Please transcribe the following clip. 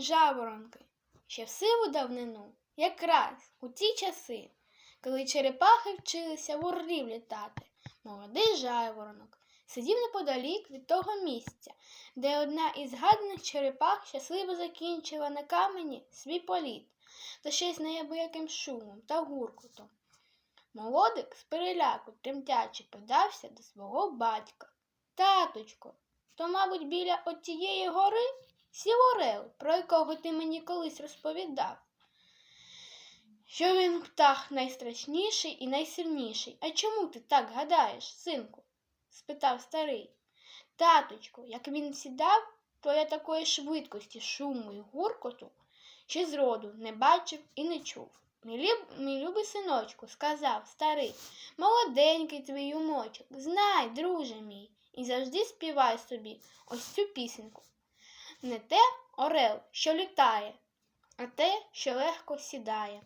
жаворонки, ще в сиву давнину, якраз у ті часи, коли черепахи вчилися в орлів літати, молодий жайворонок сидів неподалік від того місця, де одна із гаданих черепах щасливо закінчила на камені свій політ, та ще й з неабияким шумом та гуркотом. Молодик з переляку тремтячи подався до свого батька. Таточко, то, мабуть, біля отієї гори сів орел, про якого ти мені колись розповідав. Що він птах найстрашніший і найсильніший. А чому ти так гадаєш, синку? спитав старий. Таточко, як він сідав, то я такої швидкості шуму і гуркоту ще зроду не бачив і не чув. Мій, мій любий синочку, сказав старий, молоденький твій умочок, знай, друже мій, і завжди співай собі ось цю пісеньку. Не те орел, що літає, а те, що легко сідає.